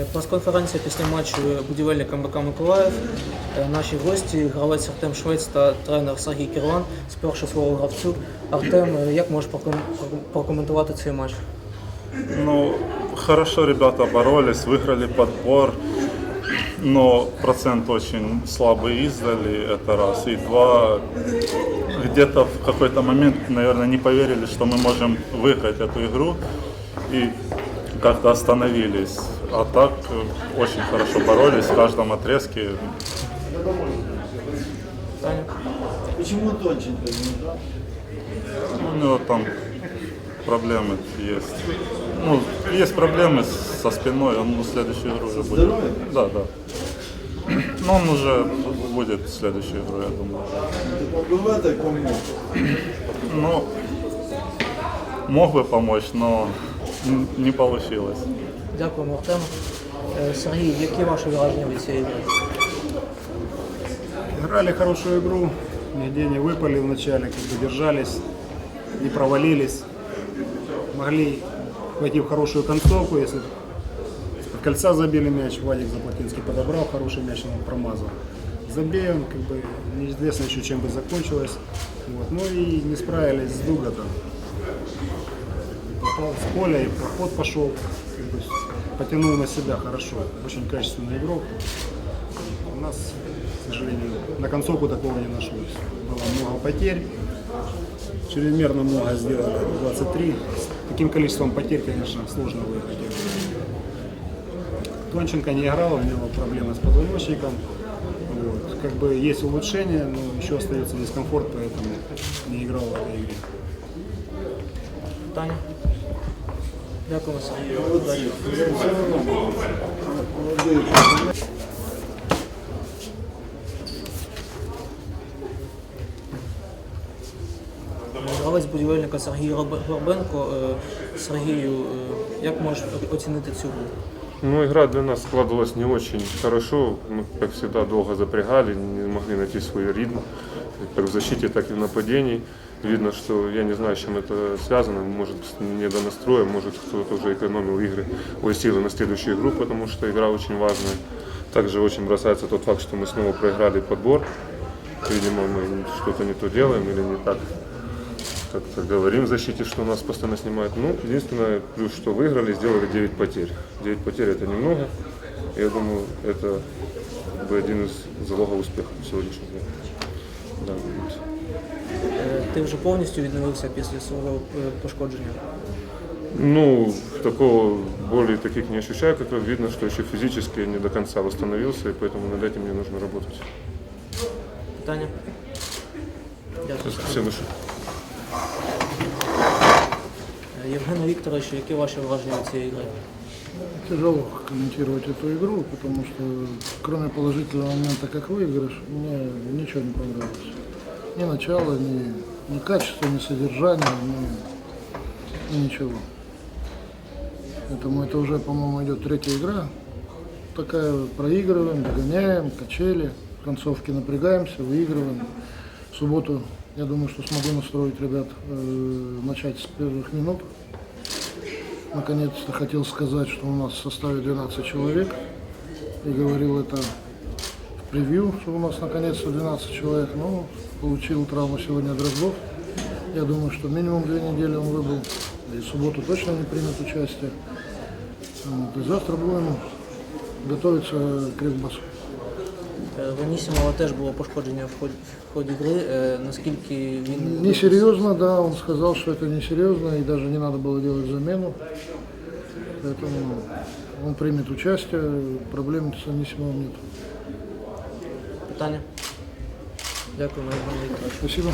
Е, Прес-конференція після матчу будівельник МБК Миколаїв. Е, Наші гості, гравець Артем Швець та тренер Сергій Кірлан. Спершу слово гравцю. Артем, е, як можеш проком- прокоментувати цей матч? Ну, хорошо ребята боролись, выиграли подбор, но процент очень слабый издали, это раз. И два, где-то в какой-то момент, наверное, не поверили, что мы можем выиграть эту игру. И как-то остановились. А так очень хорошо боролись в каждом отрезке. Почему не играл? У него там проблемы есть. Ну, есть проблемы со спиной, он ну, следующую игру уже будет. Да, да. Но он уже будет в следующую игру, я думаю. Бывает помог. Ну, мог бы помочь, но не получилось. Дякуємо, Артем. Е, Сергій, які ваші враження від цієї гри? Играли хорошую игру, нигде не выпали вначале, как бы держались, не провалились. Могли войти в хорошую концовку, если из-под кольца забили мяч, Вадик Заплатинский подобрал хороший мяч, он промазал. Забей он, как бы, неизвестно еще чем бы закончилось. Вот. Ну и не справились с Дугатом. В поле, и проход пошел, как бы, потянул на себя хорошо. Очень качественный игрок. У нас, к сожалению, на концовку такого не нашлось. Было много потерь. Чрезмерно много сделали. 23. С таким количеством потерь, конечно, сложно игру. Тонченко не играл, у него проблемы с позвоночником. Вот. Как бы есть улучшение, но еще остается дискомфорт, поэтому не играл в этой игре. Таня? Дякуємо. Гравець будівельника Сергій Горбенко. Е, Сергію, е, як можеш оцінити цю гру? Ну, игра для нас складывалась не очень хорошо. Мы, как всегда, долго запрягали, не могли найти свой ритм, как в защите, так и в нападении. Видно, что я не знаю, с чем это связано. Может, с недонастроем, может, кто-то уже экономил игры, ой, силы на следующую игру, потому что игра очень важная. Также очень бросается тот факт, что мы снова проиграли подбор. Видимо, мы что-то не то делаем или не так как-то говорим в защите, что нас постоянно снимают. Ну, единственное, плюс, что выиграли, сделали 9 потерь. 9 потерь это немного. Я думаю, это как бы один из залогов успеха сегодняшнего дня. Да, вот. Е, Ти вже повністю відновився після свого е, пошкодження? Ну, такого боли таких не ощущаю, как раз видно, что еще физически не до конца восстановился, и поэтому над этим мне нужно работать. Питання? Дякую. Всем большое. Е, Євген Вікторович, які ваші враження від цієї гри? Тяжело комментировать эту игру, потому что кроме положительного момента, как выигрыш, мне ничего не понравилось. Ни начало, ни, ни качество, ни содержание, ни, ни ничего. Поэтому это уже, по-моему, идет третья игра. Такая проигрываем, догоняем, качели, в концовке напрягаемся, выигрываем. В субботу, я думаю, что смогу настроить ребят э, начать с первых минут. Наконец-то хотел сказать, что у нас в составе 12 человек. И говорил это в превью, что у нас наконец-то 12 человек. Ну, получил травму сегодня Дроздов. Я думаю, что минимум две недели он выбыл. И в субботу точно не примет участие. Вот. И завтра будем готовиться к Ревбасу. Е, В Анісімова теж було пошкодження в ході, в ході гри. Е, Наскільки він Несерьезно, да, он сказал, что это несерьезно и даже не надо было делать замену. Поэтому он примет участие, проблем с Анисимовым нет. питання? Дякую, Євген Вікторович. Спасибо.